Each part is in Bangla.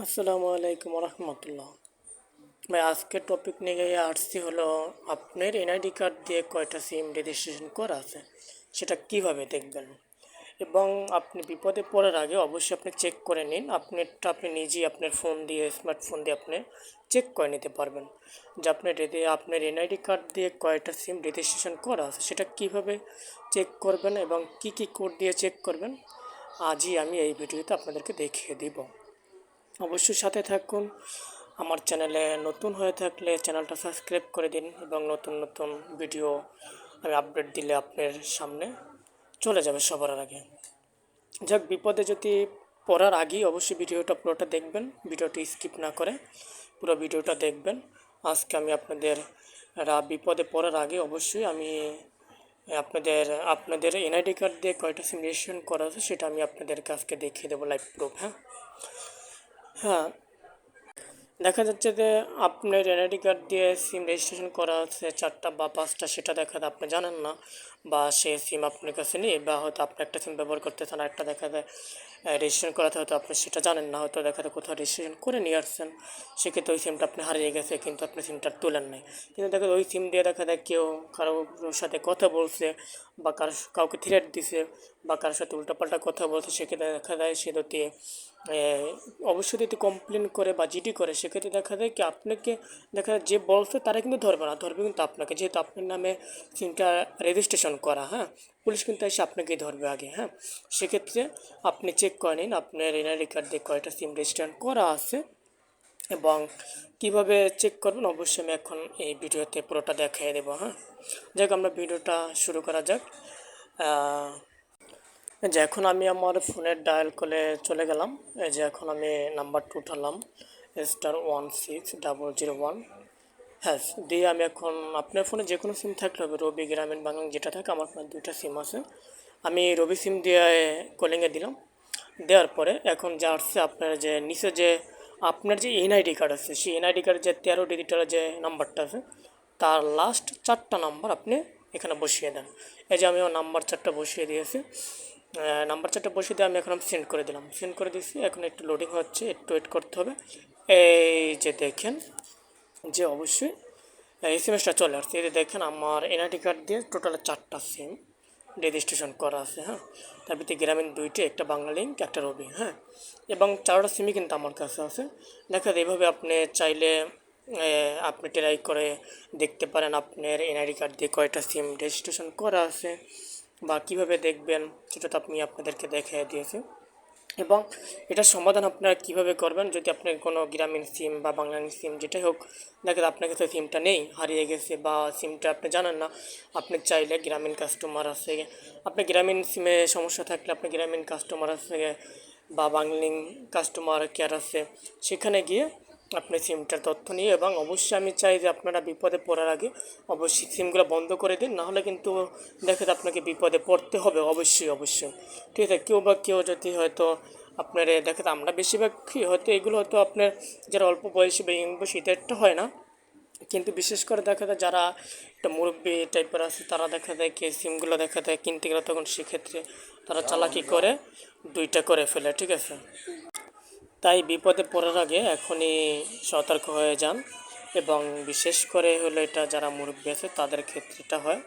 আসসালামু আলাইকুম রহমতুল্লাহ ভাই আজকের টপিক নিয়ে আসছি হলো, আপনার এনআইডি কার্ড দিয়ে কয়টা সিম রেজিস্ট্রেশন করা আছে? সেটা কীভাবে দেখবেন? এবং আপনি বিপদে পড়ার আগে অবশ্যই আপনি চেক করে নিন, আপনারটা আপনি নিজেই আপনার ফোন দিয়ে স্মার্টফোন দিয়ে আপনি চেক করে নিতে পারবেন যে আপনার আপনার এনআইডি কার্ড দিয়ে কয়টা সিম রেজিস্ট্রেশন করা আছে, সেটা কীভাবে চেক করবেন এবং কি কি কোড দিয়ে চেক করবেন? আজই আমি এই ভিডিওতে আপনাদেরকে দেখিয়ে দিব। অবশ্যই সাথে থাকুন। আমার চ্যানেলে নতুন হয়ে থাকলে চ্যানেলটা সাবস্ক্রাইব করে দিন এবং নতুন নতুন ভিডিও আমি আপডেট দিলে আপনার সামনে চলে যাবে সবার আগে। যাক, বিপদে যদি পড়ার আগেই অবশ্যই ভিডিওটা পুরোটা দেখবেন, ভিডিওটি স্কিপ না করে পুরো ভিডিওটা দেখবেন। আজকে আমি আপনাদের বিপদে পড়ার আগে অবশ্যই আমি আপনাদের আপনাদের এনআইডি কার্ড দিয়ে কয়টা সিম রেজিস্ট্রেশন করা আছে সেটা আমি আপনাদেরকে আজকে দেখিয়ে দেবো লাইভ প্রুফ হ্যাঁ? হ্যাঁ। দেখা যাচ্ছে যে আপনার এনআইডি কার্ড দিয়ে সিম রেজিস্ট্রেশন করা আছে চারটা বা পাঁচটা সেটা দেখা যায় আপনি জানেন না। বা সে সিম আপনার কাছে নেই বা হয়তো আপনি একটা সিম ব্যবহার করতেছেন আর একটা দেখা যায় রেজিস্ট্রেশন করাতে হয়তো আপনি সেটা জানেন না হয়তো দেখা যায় কোথাও রেজিস্ট্রেশন করে নিয়ে আসছেন সেক্ষেত্রে ওই সিমটা আপনি হারিয়ে গেছে কিন্তু আপনি সিমটা তোলেন নাই। কিন্তু দেখা যায় ওই সিম দিয়ে দেখা যায় কেউ কারোর সাথে কথা বলছে বা কারও কাউকে থ্রেট দিছে বা কারোর সাথে উল্টাপাল্টা কথা বলছে সেক্ষেত্রে দেখা যায় সে এ, অবশ্যই যদি কমপ্লেন করে বা জিডি করে, সেক্ষেত্রে দেখা যায় কি আপনাকে দেখা যায় যে বলছে তারা কিন্তু ধরবে না। ধরবে কিন্তু আপনাকে। যেহেতু আপনার নামে সিমটা রেজিস্ট্রেশন করা হ্যাঁ? পুলিশ কিন্তু এসে আপনাকেই ধরবে আগে হ্যাঁ? সেক্ষেত্রে আপনি চেক করে নিন, আপনার এনআইডি কার্ড কয়টা সিম রেজিস্ট্রেশন করা আছে এবং কীভাবে চেক করবেন, অবশ্যই আমি এখন এই ভিডিওতে পুরোটা দেখিয়ে দেবো হ্যাঁ? যাক আমরা ভিডিওটা শুরু করা যাক। যে এখন আমি আমার ফোনের ডায়াল কলে চলে গেলাম। এই যে এখন আমি নাম্বারটা উঠালাম star one six double zero one হ্যাঁ দিয়ে আমি এখন আপনার ফোনে যে কোনো সিম থাকলে হবে, রবি গ্রামীণ বাংলা যেটা থাকে, আমার ফোনে দুইটা সিম আছে। আমি রবি সিম দিয়ে কলিংয়ে দিলাম। দেওয়ার পরে এখন যা আসছে আপনার যে নিচে যে আপনার যে এনআইডি কার্ড আছে, সেই এনআইডি কার্ডের যে তেরো ডিজিটের যে নাম্বারটা আছে, তার লাস্ট চারটা নাম্বার আপনি এখানে বসিয়ে দেন। এই যে আমি আমার নাম্বার চারটা বসিয়ে দিয়েছি। নাম্বার চারটা বসিয়ে দিয়ে আমি এখন সেন্ড করে দিলাম। সেন্ড করে দিয়েছি, এখন একটু লোডিং হচ্ছে, একটু ওয়েট করতে হবে। এই যে দেখেন, যে অবশ্যই এস এম এসটা চলে আসছে। এই দেখেন, আমার এনআইডি কার্ড দিয়ে টোটাল চারটা সিম রেজিস্ট্রেশন করা আছে হ্যাঁ? তার ভিতরে গ্রামীণ দুইটি, একটা বাংলা লিঙ্ক একটা রবি হ্যাঁ? এবং চারটা সিমই কিন্তু আমার কাছে আছে। দেখা যায়, এইভাবে আপনি চাইলে আপনি ট্রাই করে দেখতে পারেন, আপনার এনআইডি কার্ড দিয়ে কয়টা সিম রেজিস্ট্রেশন করা আছে। বা কীভাবে দেখবেন সেটা তো আপনি আপনাদেরকে দেখিয়ে দিয়েছি। এবং এটার সমাধান আপনারা কীভাবে করবেন যদি আপনার কোনো গ্রামীণ সিম বা বাংলাদেশ সিম যেটাই হোক দেখেন আপনার কাছে সিমটা নেই, হারিয়ে গেছে বা সিমটা আপনি জানেন না, আপনি চাইলে গ্রামীণ কাস্টমার আছে। আপনি গ্রামীণ সিমে সমস্যা থাকলে আপনি গ্রামীণ কাস্টমার আছে বা বাংলিং কাস্টমার কেয়ার আছে, সেখানে গিয়ে আপনি সিমটার তথ্য নিয়ে এবং অবশ্যই আমি চাই যে আপনারা বিপদে পড়ার আগে অবশ্যই সিমগুলো বন্ধ করে দিন। নাহলে কিন্তু দেখে আপনাকে বিপদে পড়তে হবে অবশ্যই অবশ্যই। ঠিক আছে, কেউ বা কেউ যদি হয়তো আপনার দেখে আমরা বেশিরভাগ হয়তো এগুলো হয়তো আপনার যারা অল্প বয়সী বা ইয়ং বয়সী এদেরটা হয় না। কিন্তু বিশেষ করে দেখা যায় যারা একটা মুরব্বী টাইপের আছে, তারা দেখা যায় কি সিমগুলো দেখা যায় কিনতে গেলে তখন সেক্ষেত্রে তারা চালাকি করে, দুইটা করে ফেলে, ঠিক আছে? তাই বিপদে পড়ার আগে এখনই সতর্ক হয়ে যান এবং বিশেষ করে হলো এটা যারা মুরব্বী আছে, তাদের ক্ষেত্রে এটা হয়।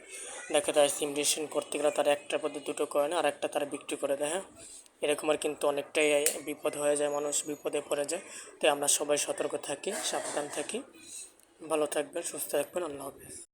দেখা যায় সিম রেজিস্ট্রেশন করতে গেলে তারা একটার মধ্যে দুটো করে না আর একটা তারা বিক্রি করে দেয় হ্যাঁ? এরকম আর কিন্তু অনেকটাই বিপদ হয়ে যায়, মানুষ বিপদে পড়ে যায়। তাই আমরা সবাই সতর্ক থাকি, সাবধান থাকি। ভালো থাকবেন, সুস্থ থাকবেন, আল্লাহ হাফিজ।